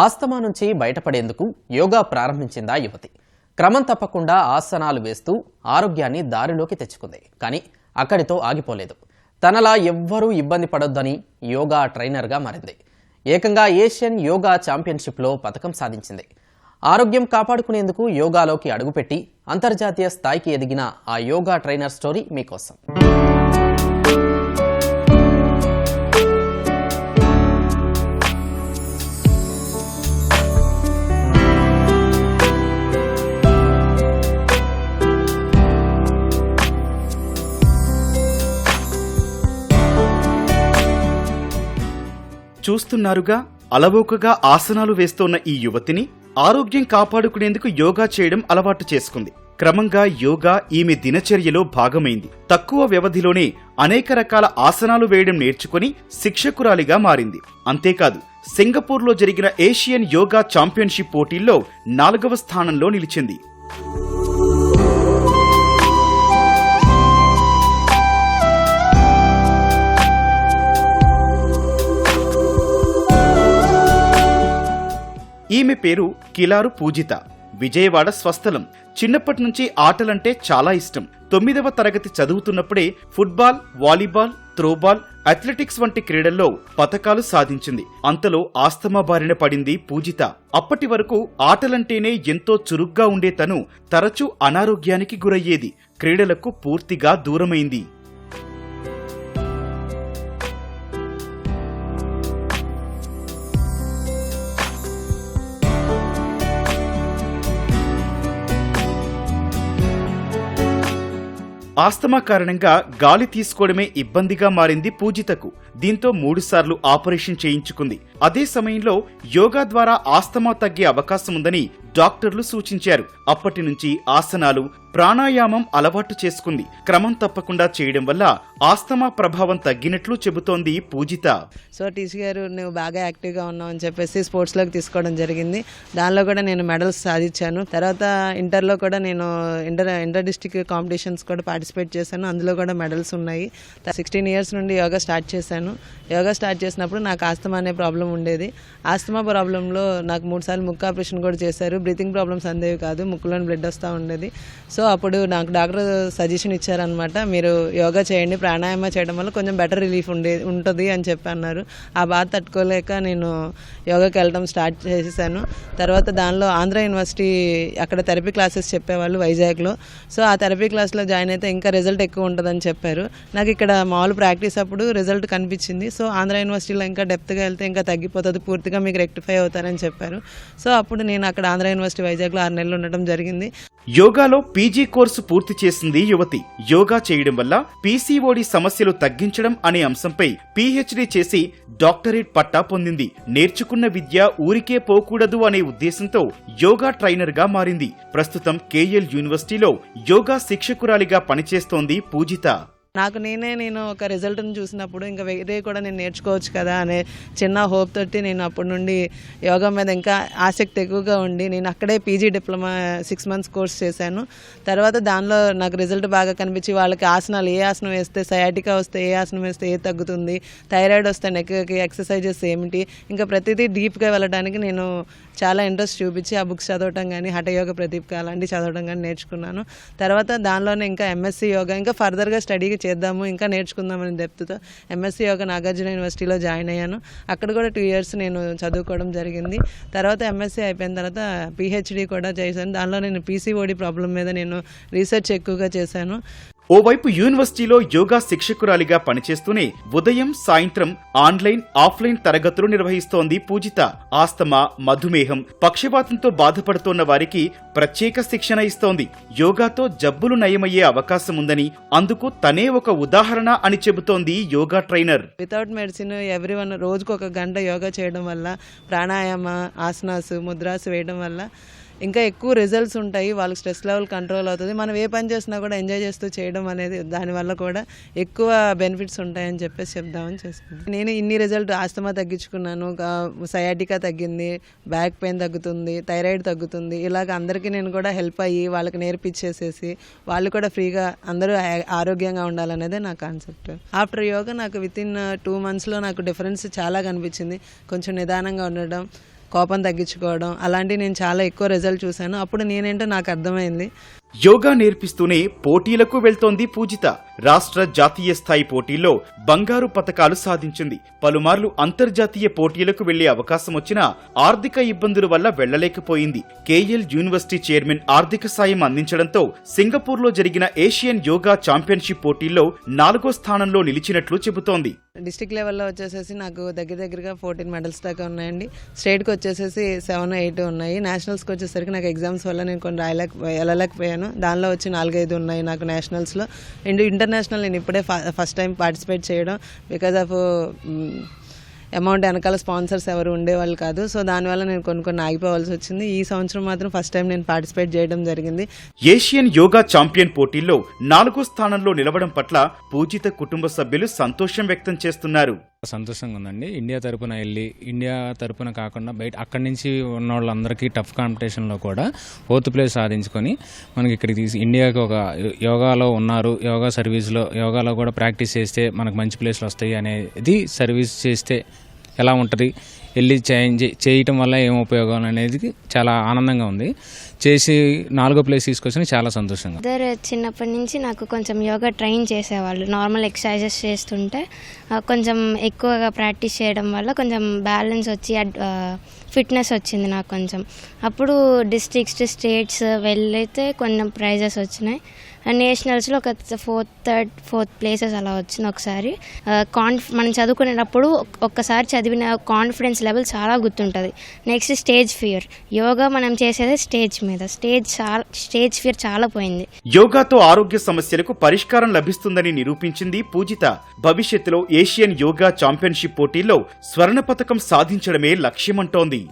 Asthma నుంచి బయటపడేందుకు యోగా ప్రారంభించిందా యువతి. క్రమం తప్పకుండా ఆసనాలు వేస్తూ ఆరోగ్యాన్ని దారిలోకి తెచ్చుకుంది. కానీ అక్కడితో ఆగిపోలేదు. తనలా ఎవ్వరూ ఇబ్బంది పడొద్దని యోగా ట్రైనర్గా మారింది. ఏకంగా ఏషియన్ యోగా ఛాంపియన్షిప్లో పథకం సాధించింది. ఆరోగ్యం కాపాడుకునేందుకు యోగాలోకి అడుగుపెట్టి అంతర్జాతీయ స్థాయికి ఎదిగిన ఆ యోగా ట్రైనర్ స్టోరీ మీకోసం. చూస్తున్నారుగా అలవోకగా ఆసనాలు వేస్తోన్న ఈ యువతిని ఆరోగ్యం కాపాడుకునేందుకు యోగా చేయడం అలవాటు చేసుకుంది. క్రమంగా యోగా ఈమె దినచర్యలో భాగమైంది. తక్కువ వ్యవధిలోనే అనేక రకాల ఆసనాలు వేయడం నేర్చుకుని శిక్షకురాలిగా మారింది. అంతేకాదు సింగపూర్లో జరిగిన ఏషియన్ యోగా ఛాంపియన్షిప్ పోటీల్లో నాలుగవ స్థానంలో నిలిచింది. ఈమె పేరు కిలారు పూజిత. విజయవాడ స్వస్థలం. చిన్నప్పటి నుంచి ఆటలంటే చాలా ఇష్టం. తొమ్మిదవ తరగతి చదువుతున్నప్పుడే ఫుట్బాల్ వాలీబాల్ త్రోబాల్ అథ్లెటిక్స్ వంటి క్రీడల్లో పతకాలు సాధించింది. అంతలో ఆస్తమా బారిన పడింది పూజిత. అప్పటి వరకు ఆటలంటేనే ఎంతో చురుగ్గా ఉండే తను తరచూ అనారోగ్యానికి గురయ్యేది. క్రీడలకు పూర్తిగా దూరమైంది. ఆస్తమా కారణంగా గాలి తీసుకోవడమే ఇబ్బందిగా మారింది పూజితకు. దీంతో మూడుసార్లు ఆపరేషన్ చేయించుకుంది. అదే సమయంలో యోగా ద్వారా ఆస్తమా తగ్గే అవకాశం ఉందని డాక్టర్లు సూచించారు. అప్పటి నుంచి ఆసనాలు ప్రాణాయామం అలవాటు చేసుకుంది. క్రమం తప్పకుండా చేయడం వల్ల ఆస్తమా ప్రభావం తగ్గినట్లు చెబుతోంది పూజిత. సో టీసీ గారు నువ్వు బాగా యాక్టివ్గా ఉన్నావు అని చెప్పేసి స్పోర్ట్స్లోకి తీసుకోవడం జరిగింది. దానిలో కూడా నేను మెడల్స్ సాధించాను. తర్వాత ఇంటర్లో కూడా నేను ఇంటర్ ఇంటర్ డిస్టిక్ కాంపిటీషన్స్ కూడా పార్టిసిపేట్ చేశాను. అందులో కూడా మెడల్స్ ఉన్నాయి. సిక్స్టీన్ ఇయర్స్ నుండి యోగా స్టార్ట్ చేశాను. యోగా స్టార్ట్ చేసినప్పుడు నాకు ఆస్తమా అనే ప్రాబ్లం ఉండేది. ఆస్తమా ప్రాబ్లంలో నాకు మూడు సార్లు ముక్కు ఆపరేషన్ కూడా చేశారు. బ్రీతింగ్ ప్రాబ్లమ్స్ అందేవి కాదు. ముక్కులోని బ్లడ్ వస్తూ ఉండేది. సో సో అప్పుడు నాకు డాక్టర్ సజెషన్ ఇచ్చారనమాట మీరు యోగా చేయండి ప్రాణాయామ చేయడం వల్ల కొంచెం బెటర్ రిలీఫ్ ఉండే ఉంటుంది అని చెప్పి అన్నారు ఆ బాధ తట్టుకోలేక నేను యోగాకి వెళ్ళడం స్టార్ట్ చేసేసాను. తర్వాత దానిలో ఆంధ్ర యూనివర్సిటీ అక్కడ థెరపీ క్లాసెస్ చెప్పేవాళ్ళు వైజాగ్లో. సో ఆ థెరపీ క్లాస్లో జాయిన్ అయితే ఇంకా రిజల్ట్ ఎక్కువ ఉంటుందని చెప్పారు. నాకు ఇక్కడ మామూలు ప్రాక్టీస్ అప్పుడు రిజల్ట్ కనిపించింది. సో ఆంధ్ర యూనివర్సిటీలో ఇంకా డెప్త్గా వెళ్తే ఇంకా తగ్గిపోతుంది పూర్తిగా మీకు రెక్టిఫై అవుతారని చెప్పారు. సో అప్పుడు నేను అక్కడ ఆంధ్ర యూనివర్సిటీ వైజాగ్లో ఆరు నెలలు ఉండటం జరిగింది. యోగాలో పీజీ కోర్సు పూర్తి చేసింది యువతి. యోగా చేయడం వల్ల పీసీఓడి సమస్యలు తగ్గించడం అనే అంశంపై పీహెచ్డీ చేసి డాక్టరేట్ పట్టా పొందింది. నేర్చుకున్న విద్య ఊరికే పోకూడదు అనే ఉద్దేశంతో యోగా ట్రైనర్గా మారింది. ప్రస్తుతం కేఎల్ యూనివర్సిటీలో యోగా శిక్షకురాలిగా పనిచేస్తోంది పూజిత. నాకు నేనే నేను ఒక రిజల్ట్ని చూసినప్పుడు ఇంకా వేరే కూడా నేను నేర్చుకోవచ్చు కదా అనే చిన్న హోప్ తోటి నేను అప్పటి నుండి యోగా మీద ఇంకా ఆసక్తి ఎక్కువగా ఉండి నేను అక్కడే PG diploma six months course చేశాను. తర్వాత దానిలో నాకు రిజల్ట్ బాగా కనిపించి వాళ్ళకి ఆసనాలు ఏ ఆసనం వేస్తే సయాటికా వస్తే ఏ ఆసనం వేస్తే ఏ తగ్గుతుంది థైరాయిడ్ వస్తే నెక్కి ఎక్సర్సైజెస్ ఏమిటి ఇంకా ప్రతిదీ డీప్గా వెళ్ళడానికి నేను చాలా ఇంట్రెస్ట్ చూపించి ఆ బుక్స్ చదవటం కానీ హఠయోగ ప్రదీప్ అలాంటివి చదవడం కానీ నేర్చుకున్నాను. తర్వాత దానిలోనే ఇంకా ఎంఎస్సీ యోగా ఇంకా ఫర్దర్గా స్టడీ చేద్దాము ఇంకా నేర్చుకుందామని డెప్త్తో ఎంఎస్సీ యోగా నాగార్జున యూనివర్సిటీలో జాయిన్ అయ్యాను. అక్కడ కూడా టూ ఇయర్స్ నేను చదువుకోవడం జరిగింది. తర్వాత ఎంఎస్సీ అయిపోయిన తర్వాత పిహెచ్డి కూడా చేశాను. దానిలో నేను పీసీఓడి ప్రాబ్లం మీద నేను రీసెర్చ్ ఎక్కువగా చేశాను. ఓవైపు యూనివర్సిటీలో యోగా శిక్షకురాలిగా పనిచేస్తూనే ఉదయం సాయంత్రం ఆన్లైన్ ఆఫ్లైన్ తరగతులు నిర్వహిస్తోంది పూజిత. ఆస్తమా మధుమేహం పక్షపాతంతో బాధపడుతోన్న వారికి ప్రత్యేక శిక్షణ ఇస్తోంది. యోగాతో జబ్బులు నయమయ్యే అవకాశం ఉందని అందుకు తనే ఒక ఉదాహరణ అని చెబుతోంది yoga trainer. Without medicine everyone రోజుకు ఒక గంట యోగా చేయడం వల్ల ప్రాణాయామ ఆసనాస్ ముద్రాస్ వేయడం వల్ల ఇంకా ఎక్కువ రిజల్ట్స్ ఉంటాయి. వాళ్ళకి స్ట్రెస్ లెవెల్ కంట్రోల్ అవుతుంది. మనం ఏ పని చేసినా కూడా ఎంజాయ్ చేస్తూ చేయడం అనేది దానివల్ల కూడా ఎక్కువ బెనిఫిట్స్ ఉంటాయని చెప్పేసి చెప్దామని చేసుకున్నాను నేను ఇన్ని రిజల్ట్ ఆస్తమా తగ్గించుకున్నాను. సయాటికా తగ్గింది బ్యాక్ పెయిన్ తగ్గుతుంది థైరాయిడ్ తగ్గుతుంది. ఇలాగ అందరికీ నేను కూడా హెల్ప్ అయ్యి వాళ్ళకి నేర్పించేసేసి వాళ్ళు కూడా ఫ్రీగా అందరూ ఆరోగ్యంగా ఉండాలనేదే నా కాన్సెప్ట్ ఆఫ్టర్ యోగా నాకు విత్ ఇన్ టూ మంత్స్లో నాకు డిఫరెన్స్ uh, చాలా కనిపించింది. కొంచెం నిదానంగా ఉండడం కోపం తగ్గించుకోవడం అలాంటివి నేను చాలా ఎక్కువ రిజల్ట్ చూశాను. అప్పుడు నేనేంటో నాకు అర్థమైంది. యోగా నేర్పిస్తూనే పోటీలకు వెళ్తోంది పూజిత. రాష్ట్ర జాతీయ స్థాయి పోటీల్లో బంగారు పతకాలు సాధించింది. పలుమార్లు అంతర్జాతీయ పోటీలకు వెళ్ళే అవకాశం వచ్చినా ఆర్థిక ఇబ్బందుల వల్ల వెళ్ళలేకపోయింది. కేఎల్ యూనివర్సిటీ చైర్మన్ ఆర్థిక సాయం అందించడంతో సింగపూర్లో జరిగిన ఏషియన్ యోగా ఛాంపియన్షిప్ పోటీల్లో నాలుగో స్థానంలో నిలిచినట్లు చెబుతోంది. డిస్టిక్ లెవెల్లో వచ్చేసేసి నాకు దగ్గర దగ్గరగా ఫోర్టీన్ మెడల్స్ దాకా ఉన్నాయండి. స్టేట్కి వచ్చేసేసి సెవెన్ ఎయిట్ ఉన్నాయి. నేషనల్స్కి వచ్చేసరికి నాకు ఎగ్జామ్స్ వల్ల నేను కొన్ని రాయలేక వెళ్ళలేకపోయాను. దానిలో వచ్చి నాలుగైదు ఉన్నాయి నాకు నేషనల్స్లో. అండ్ ఇంటర్నేషనల్ నేను ఇప్పుడే ఫస్ట్ టైం పార్టిసిపేట్ చేయడం. బికాజ్ ఆఫ్ అమౌంట్ వెనకాల స్పాన్సర్స్ ఎవరు ఉండేవాళ్ళు కాదు. సో దానివల్ల నేను కొన్ని కొన్ని ఆగిపోవాల్సి వచ్చింది. ఈ సంవత్సరం మాత్రం ఫస్ట్ టైం నేను పార్టిసిపేట్ చేయడం జరిగింది. ఏషియన్ యోగా ఛాంపియన్ పోటీల్లో నాలుగో స్థానంలో నిలవడం పట్ల పూజిత కుటుంబ సభ్యులు సంతోషం వ్యక్తం చేస్తున్నారు. సంతోషంగా ఉందండి ఇండియా తరపున వెళ్ళి ఇండియా తరపున కాకుండా బయట అక్కడి నుంచి ఉన్న వాళ్ళందరికీ టఫ్ కాంపిటీషన్లో కూడా ఫోర్త్ ప్లేస్ సాధించుకొని మనకి ఇక్కడికి తీసి ఇండియాకి ఒక యోగాలో ఉన్నారు యోగా సర్వీస్లో యోగాలో కూడా ప్రాక్టీస్ చేస్తే మనకు మంచి ప్లేస్లు వస్తాయి అనేది సర్వీస్ చేస్తే ఎలా ఉంటుంది? వెళ్ళి చేంజ్ చేయటం వల్ల ఏం ఉపయోగం అనేది చాలా ఆనందంగా ఉంది. చేసి నాలుగో ప్లేస్ తీసుకొచ్చిన చాలా సంతోషంగా మదర్ చిన్నప్పటి నుంచి నాకు కొంచెం యోగా ట్రైన్ చేసేవాళ్ళు. నార్మల్ ఎక్సర్సైజెస్ చేస్తుంటే కొంచెం ఎక్కువగా ప్రాక్టీస్ చేయడం వల్ల కొంచెం బ్యాలెన్స్ వచ్చి ఫిట్నెస్ వచ్చింది నాకు కొంచెం. అప్పుడు డిస్ట్రిక్ట్స్ స్టేట్స్ వెళ్ళైతే కొన్ని ప్రైజెస్ వచ్చినాయి. నేషనల్స్లో ఒక ఫోర్త్ థర్డ్ ఫోర్త్ ప్లేసెస్ అలా వచ్చింది ఒకసారి. కాన్ఫ్ మనం చదువుకునేటప్పుడు ఒక్కసారి చదివిన కాన్ఫిడెన్స్ లెవెల్ చాలా గుర్తుంటుంది. Next stage fear. యోగా మనం చేసేది స్టేజ్ మీద. స్టేజ్ చాలా స్టేజ్ ఫియర్ చాలా పోయింది. యోగాతో ఆరోగ్య సమస్యలకు పరిష్కారం లభిస్తుందని నిరూపించింది పూజిత. భవిష్యత్తులో ఏషియన్ యోగా ఛాంపియన్షిప్ పోటీల్లో స్వర్ణ పతకం సాధించడమే లక్ష్యమంటోంది.